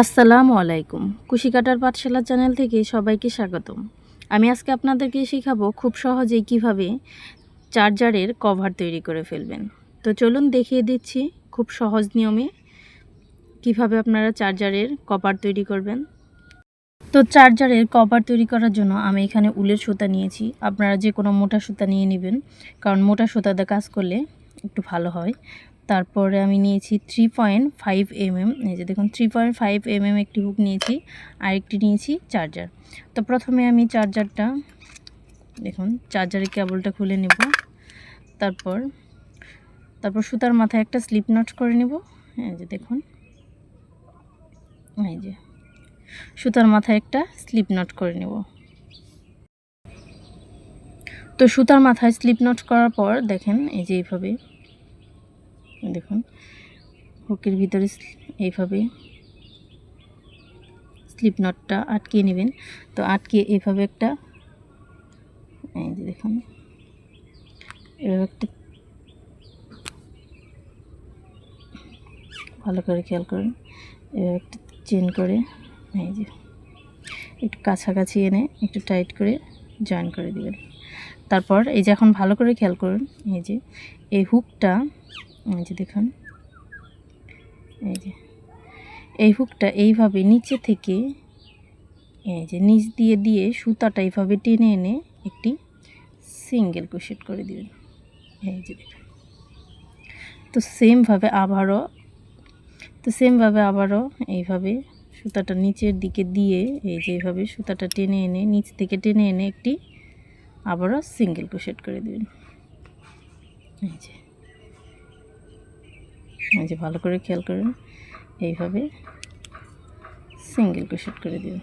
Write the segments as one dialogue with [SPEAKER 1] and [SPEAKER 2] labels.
[SPEAKER 1] আসসালামু আলাইকুম। কুশিকাটার পাঠশালা চ্যানেল থেকে সবাইকে স্বাগতম। আমি আজকে আপনাদেরকে শেখাবো খুব সহজেই কীভাবে চার্জারের কভার তৈরি করে ফেলবেন। তো চলুন দেখিয়ে দিচ্ছি খুব সহজ নিয়মে কীভাবে আপনারা চার্জারের কভার তৈরি করবেন। তো চার্জারের কভার তৈরি করার জন্য আমি এখানে উলের সুতা নিয়েছি। আপনারা যে কোনো মোটা সুতা নিয়ে নেবেন, কারণ মোটা সুতাতে কাজ করলে একটু ভালো হয়। তারপরে আমি নিয়েছি থ্রি পয়েন্ট ফাইভ এমএম এই যে দেখুন থ্রি পয়েন্ট ফাইভ এমএম একটি হুক নিয়েছি, আরেকটি নিয়েছি চার্জার তো প্রথমে আমি চার্জারটা দেখুন চার্জারের কেবলটা খুলে নেব। তারপর তারপর সুতার মাথায় একটা স্লিপ নট করে নেব। এই যে দেখুন, এই যে, সুতার মাথায় একটা স্লিপ নট করে নেব। তো সুতার মাথায় স্লিপ নট করার পর দেখেন, এই যে এইভাবে দেখুন হুকের ভিতরে এইভাবে স্লিপ নটটা আটকিয়ে নেবেন। তো আটকিয়ে এইভাবে একটা, এই যে দেখুন, এভাবে একটা ভালো করে খেয়াল করুন। এভাবে একটা চেন করে, এই যে, একটু কাছাকাছি এনে একটু টাইট করে জয়েন করে দিবেন। তারপর এই যে এখন ভালো করে খেয়াল করুন, এই যে, এই হুকটা এই যে দেখুন। এই যে। এই হুকটা এইভাবে নিচে থেকে এই যে নিচ দিয়ে দিয়ে সুতাটা এইভাবে টেনে এনে একটি সিঙ্গেল ক্রোশেট করে দিবেন। এই যে তো সেমভাবে আবারও, তো সেমভাবে আবারও এইভাবে সুতাটা নিচের দিকে দিয়ে এই যে এইভাবে সুতাটা টেনে এনে নিচ থেকে টেনে এনে একটি আবারও সিঙ্গেল ক্রোশেট করে দেবেন। এই যে। এই যে ভালো করে খেয়াল করুন এইভাবে সিঙ্গেল ক্রোশেট করে দিন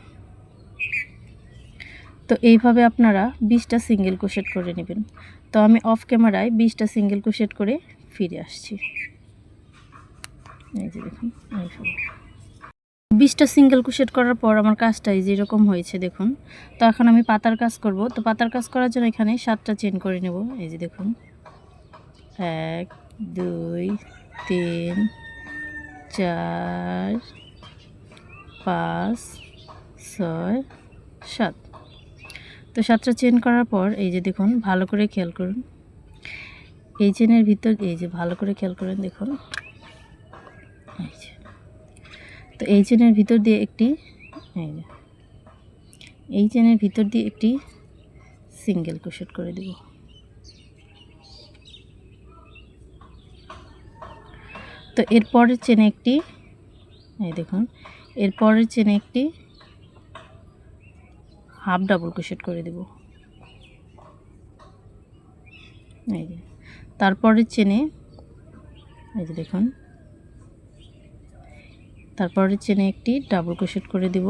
[SPEAKER 1] তো এইভাবে আপনারা বিশটা সিঙ্গেল ক্রোশেট করে নেবেন। তো আমি অফ ক্যামেরায় বিশটা সিঙ্গেল ক্রোশেট করে ফিরে আসছি। এই যে দেখুন, এইভাবে। বিশটা সিঙ্গেল ক্রোশেট করার পর আমার কাজটা এই যেরকম হয়েছে, দেখুন। তো এখন আমি পাতার কাজ করব। তো পাতার কাজ করার জন্য এখানে সাতটা চেন করে নেব। এই যে দেখুন। এক, দুই তিন, চার, পাঁচ, ছয়, সাত। তো সাতটা চেন করার পর এই যে দেখুন, ভালো করে খেয়াল করুন। এই চেনের ভিতর, এই যে ভালো করে খেয়াল করেন দেখুন। এই যে। তো এই চেনের ভিতর দিয়ে একটি, এই যে। চেনের ভিতর দিয়ে একটি সিঙ্গেল ক্রোশেট করে দেবো। তো এরপরের চেনে একটি, এই দেখুন এরপরের চেনে একটি হাফ ডাবল ক্রোশেট করে দেব। এই যে তারপরের চেনে এই যে দেখুন তারপরের চেনে একটি ডাবল ক্রোশেট করে দেব।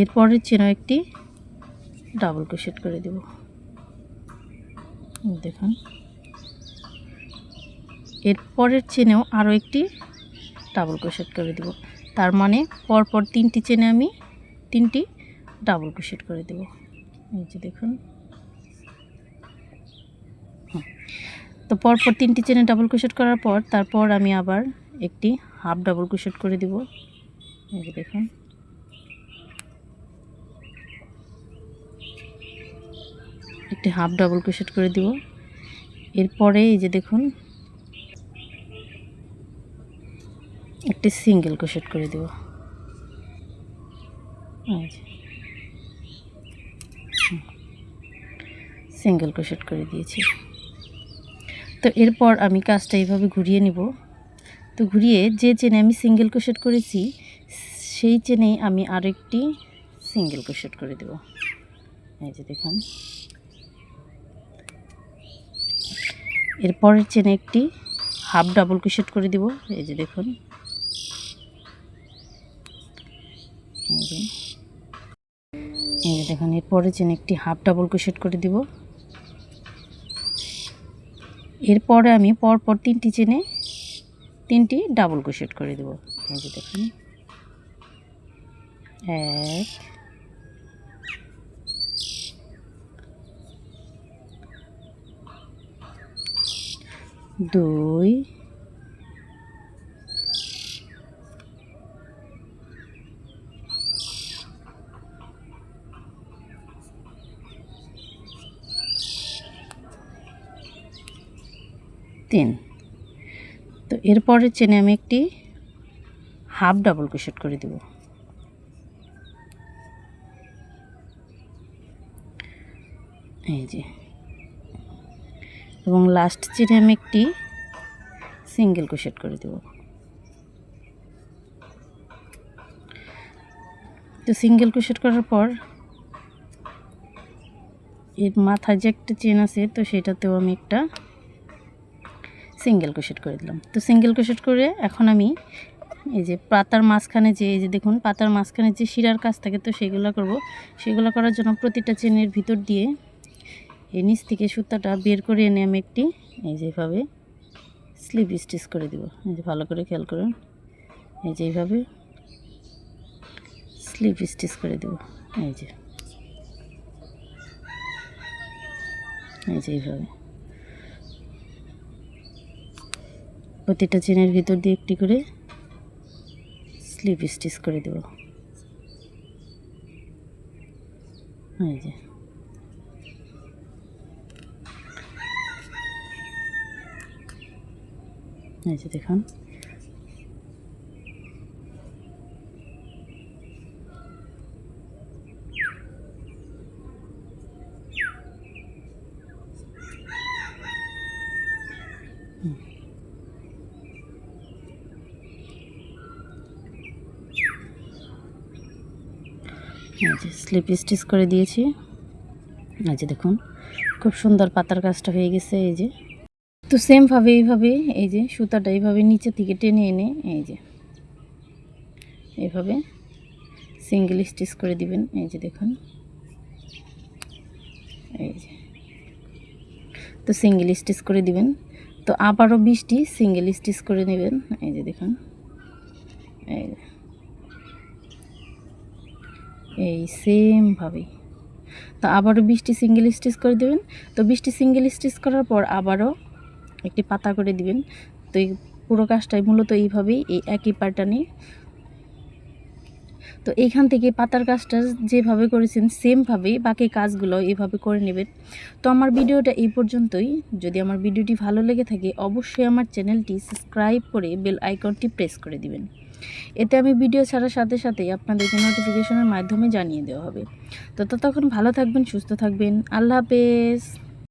[SPEAKER 1] এরপরের চেনও একটি ডাবল ক্রোশেট করে দেব। দেখুন। এর পরের চেনেও আরও একটি ডাবল ক্রোশেট করে দেব। তার মানে পরপর তিনটি চেনে আমি তিনটি ডাবল ক্রোশেট করে দেব। এই যে দেখুন। তো পরপর তিনটি চেনে ডাবল ক্রোশেট করার পর তারপর আমি আবার একটি হাফ ডাবল ক্রোশেট করে দেব। এই যে দেখুন। একটি হাফ ডাবল ক্রোশেট করে দিব। এরপরে এই যে দেখুন, একটি সিঙ্গেল ক্রোশেট করে দিব। সিঙ্গেল ক্রোশেট করে দিয়েছি। তো এরপর আমি কাজটা এইভাবে ঘুরিয়ে নিব। তো ঘুরিয়ে যে চেনে আমি সিঙ্গেল ক্রোশেট করেছি, সেই চেনেই আমি আরেকটি সিঙ্গেল ক্রোশেট করে দেব। এই যে দেখুন। এরপরের চেনে একটি হাফ ডাবল ক্রোশেট করে দিব। এই যে দেখুন। এই যে। দেখুন এরপরের চেনে একটি হাফ ডাবল ক্রোশেট করে দিব। এরপরে আমি পরপর তিনটি চেনে তিনটি ডাবল ক্রোশেট করে দেব। এই যে দেখুন। এক দুই তিন। তো এরপরের চেনে আমি একটি হাফ ডাবল ক্রোশেট করে দেব। এই যে। এবং লাস্ট চেনে আমি একটি সিঙ্গেল ক্রোশেট করে দেব। তো সিঙ্গেল ক্রোশেট করার পর এর মাথায় যে একটা চেন আছে, তো সেটাতেও আমি একটা সিঙ্গেল ক্রোশেট করে দিলাম। তো সিঙ্গেল ক্রোশেট করে এখন আমি এই যে পাতার মাঝখানে যে, এই যে দেখুন, পাতার মাঝখানে যে শিরার কাজ থাকে, তো সেগুলো করব। সেগুলো করার জন্য প্রতিটা চেনের ভিতর দিয়ে এই নিচ থেকে সুতাটা বের করে এনে আমি একটি, এই যে এভাবে স্লিপ স্টিচ করে দিব। এই যে ভালো করে খেয়াল করুন। এই যে এইভাবে স্লিপ স্টিচ করে দেব। এই যে। এই যে এইভাবে প্রতিটা চেনের ভিতর দিয়ে একটি করে স্লিপ স্টিচ করে দেব। এই যে। এই যে দেখুন। স্লিপ স্টিচ করে দিয়েছি। যে দেখুন, খুব সুন্দর পাতার কাজটা হয়ে গেছে, এই যে। তো সেমভাবে এইভাবে, এই যে সুতাটা এইভাবে নিচে থেকে টেনে এনে, এই যে, এইভাবে সিঙ্গেল স্টিচ করে দিবেন, এই যে দেখুন, এই যে, তো সিঙ্গেল স্টিচ করে দিবেন, তো আবারও বিশটি সিঙ্গেল স্টিচ করে নেবেন, এই যে দেখুন, এই। এই সেমভাবেই তো আবারও বৃষ্টি সিঙ্গেল স্টিচ করে দেবেন, তো বৃষ্টি সিঙ্গেল স্টিচ করার পর আবারও একটি পাতা করে দিবেন। তো এই পুরো কাজটাই মূলত এইভাবেই, এই একই প্যাটার্নে তো এইখান থেকে পাতার কাজটা যেভাবে করেছেন সেমভাবেই বাকি কাজগুলো এইভাবে করে নেবেন। তো আমার ভিডিওটা এই পর্যন্তই। যদি আমার ভিডিওটি ভালো লেগে থাকে, অবশ্যই আমার চ্যানেলটি সাবস্ক্রাইব করে বেল আইকনটি প্রেস করে দিবেন। এতে আমি ভিডিও ছাড়ার সাথে সাথেই আপনাদেরকে নোটিফিকেশনের মাধ্যমে জানিয়ে দেওয়া হবে। তো ততক্ষণ ভালো থাকবেন, সুস্থ থাকবেন। আল্লাহ হাফেজ।